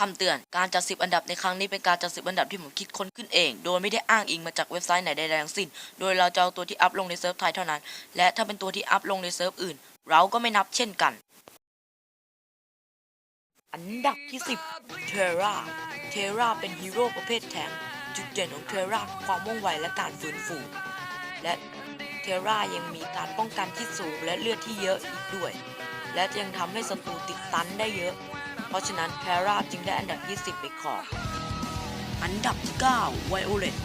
คำเตือน การจัดสิบอันดับในครั้งนี้เป็นการจัดสิบอันดับที่ผมคิดค้นขึ้นเอง โดยไม่ได้อ้างอิงมาจากเว็บไซต์ไหนใดๆทั้งสิ้น โดยเราจะเอาตัวที่อัพลงในเซิร์ฟไทยเท่านั้น และถ้าเป็นตัวที่อัพลงในเซิร์ฟอื่น เราก็ไม่นับเช่นกัน อันดับที่ 10 เทราเทราเป็นฮีโร่ประเภทแทงจุดเด่นของเทราคือความว่องไวและการฟื้นฟู และเทรายังมีการป้องกันที่สูงและเลือดที่เยอะอีกด้วย และยังทำให้ศัตรูติดตันได้เยอะ เพราะฉะนั้นเทราจึงได้อันดับที่ 10 ไปครองอันดับที่ 9 Violet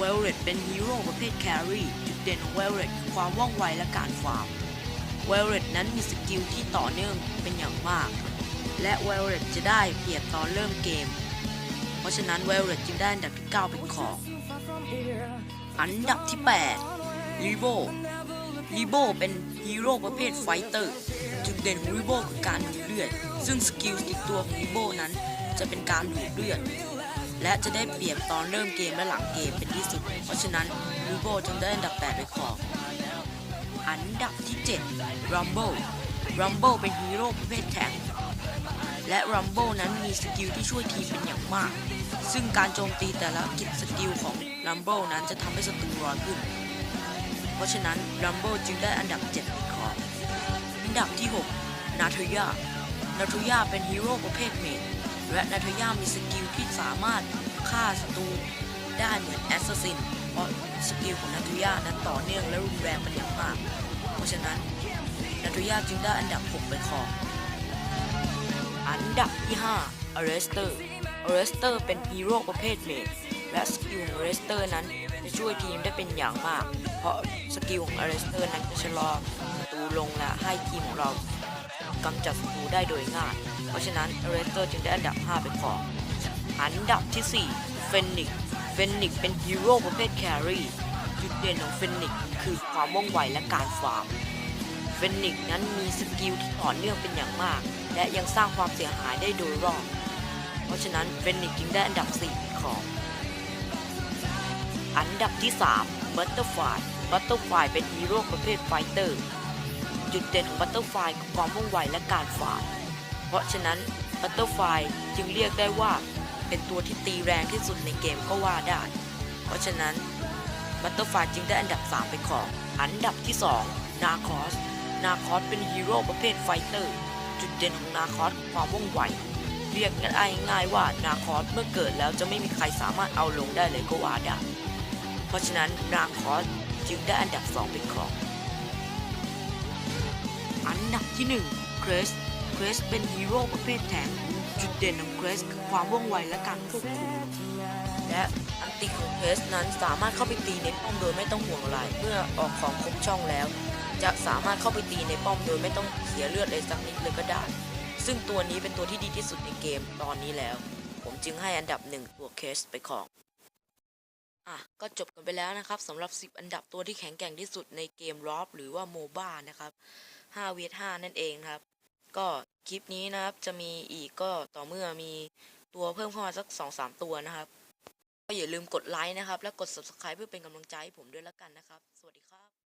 Violet เป็นฮีโร่ประเภทแครี่ จุดเด่นของ Violet คือความว่องไวและการฟาร์ม Violet นั้นมีสกิลที่ต่อเนื่องเป็นอย่างมาก และ Violet จะได้เปรียบตอนเริ่มเกม เพราะฉะนั้น Violet จึงได้อันดับที่ 9 เป็นของ อันดับที่8 r e v o r e v o เป็นฮีโร่ประเภทไฟเตอร์จุดเด่นของ r e v o คือการดูดเลือด ซึ่งสกิลติดตัวของ r e v o นั้นจะเป็นการดูดเลือด และจะได้เปรียบตอนเริ่มเกมและหลังเกมเป็นที่สุด เพราะฉะนั้น r e v o จึงได้อันดับ8ไปครองอันดับที่7 Rumble Rumble เป็นฮีโร่ประเภทแทงและ Rumble นั้นมีสกิลที่ช่วยทีมเป็นอย่างมาก ซึ่งการโจมตีแต่ละกิจสกิลของ Rumble นั้นจะทำให้ศัตรูร้อนขึ้น เพราะฉะนั้น Rumble จึงได้อันดับ7ไปครองอันดับที่ 6 นาเธยานาเธยาเป็นฮีโร่ประเภทเมจและนาเธยามีสกิลที่สามารถฆ่าศัตรูได้เหมือนแอสซัสซินเพราะสกิลของนาเธยานั้นต่อเนื่องและรุนแรงเป็นอย่างมาก เพราะฉะนั้นนาเธยาจึงได้อันดับ 6 ไปครองอันดับที่5 Arrester Arrester เป็นฮีโร่ประเภทเมจ และสกิลของ Arrester นั้น จะช่วยทีมได้เป็นอย่างมาก เพราะสกิลของ Arrester นั้นจะชะลอศัตรูลงและให้ทีมของเรากำจัดศัตรูได้โดยง่าย เพราะฉะนั้น Arrester จึงได้อันดับ 5 ไปครองอันดับที่4 Phoenix Phoenix เป็นฮีโร่ประเภทแครี่จุดเด่นของ Phoenix คือความว่องไวและการฟาร์มเฟนิกนั้นมีสกิลที่ต่อเนื่องเป็นอย่างมาก และยังสร้างความเสียหายได้โดยรอบ เพราะฉะนั้นเฟนิกจึงได้อันดับ 4 ของ อันดับที่3บัตเตอร์ไฟบัตเตอร์ไฟเป็นฮีโร่ประเภทไฟเตอร์ จุดเด่นของบัตเตอร์ไฟคือความว่องไวและการฟาเพราะฉะนั้นบัตเตอร์ไฟจึงเรียกได้ว่า เป็นตัวที่ตีแรงที่สุดในเกมก็ว่าได้ เพราะฉะนั้นบัตเตอร์ไฟจึงได้อันดับ 3 ไปครอง อันดับที่2นาคอสนาคอสเป็นฮีโร่ประเภทไฟเตอร์ จุดเด่นของนาคอสคือความว่องไวเรียกง่ายๆว่านาคอสเมื่อเกิดแล้วจะไม่มีใครสามารถเอาลงได้เลยก็ว่าได้ ราะฉะนั้นนางคอสจึงได้อันดับ 2 เป็นของ อันดับที่1เครสเครสเป็นฮีโร่ประเภทแทงจุดเด่นของเครสคือความว่องไวและการควบคุมและอันติของเพสนั้นสามารถเข้าไปตีในป้อมโดยไม่ต้องห่วงอะไรเมื่อออกของครบช่องแล้ว จะสามารถเข้าไปตีในป้อมโดยไม่ต้องเสียเลือดเลยสักนิดเลยก็ได้ ซึ่งตัวนี้เป็นตัวที่ดีที่สุดในเกมตอนนี้แล้ว ผมจึงให้อันดับหนึ่งตัวเคสไปของ อะก็จบกันไปแล้วนะครับสำหรับ 10 อันดับตัวที่แข็งแกร่งที่สุดในเกมรอบหรือว่าโมบ้านะครับ5เวท5นั่นเองครับ ก็คลิปนี้นะครับจะมีอีกก็ต่อเมื่อมีตัวเพิ่มเข้ามาสัก 2-3 ตัวนะครับ ก็อย่าลืมกดไลค์นะครับ และกด subscribe เพื่อเป็นกำลังใจให้ผมด้วยแล้วกันนะครับ สวัสดีครับ